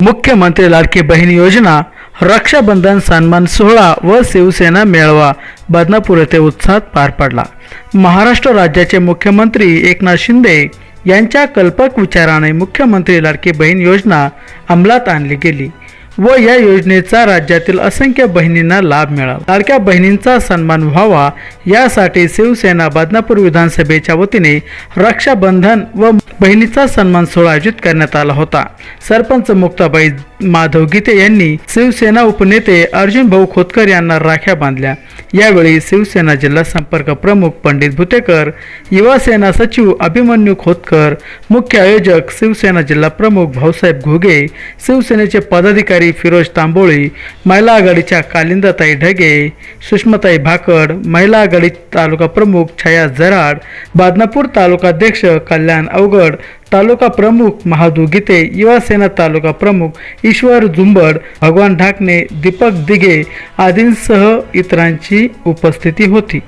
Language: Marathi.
मुख्यमंत्री लाडकी बहीण योजना रक्षाबंधन सन्मान सोहळा व शिवसेना मेळावा बदनापूर येथे उत्साहात पार पडला महाराष्ट्र राज्याचे मुख्यमंत्री एकनाथ शिंदे यांच्या कल्पक विचाराने मुख्यमंत्री लाडकी बहीण योजना अंमलात आणली गेली व या योजनेचा राज्यातील असंख्य बहिणींना लाभ मिळाला. लाडक्या बहिणींचा सन्मान व्हावा यासाठी शिवसेना बदनापूर विधानसभेच्या वतीने रक्षाबंधन व बहिणीचा सन्मान सोहळा आयोजित करण्यात आला होता. सरपंच मुक्ताबाई माधव गीते यांनी शिवसेना उपनेते अर्जुन भाऊ खोतकर यांना राख्या बांधल्या. यावेळी शिवसेना जिल्हा संपर्क प्रमुख पंडित भुतेकर युवा सेना सचिव अभिमन्यू खोतकर मुख्य आयोजक शिवसेना जिल्हा प्रमुख भाऊसाहेब घुगे शिवसेनेचे पदाधिकारी फिरोज तांबोळी महिला आघाडीच्या कालिंदाताई ढगे सुषमाताई भाकड महिला आघाडी तालुका प्रमुख छाया जराड बादनापूर तालुकाध्यक्ष कल्याण अवगड तालुका प्रमुख महादू गीते युवासेना तालुका प्रमुख ईश्वर झुंबड भगवान ढाकणे दीपक दिघे आदींसह इतरांची उपस्थिती होती.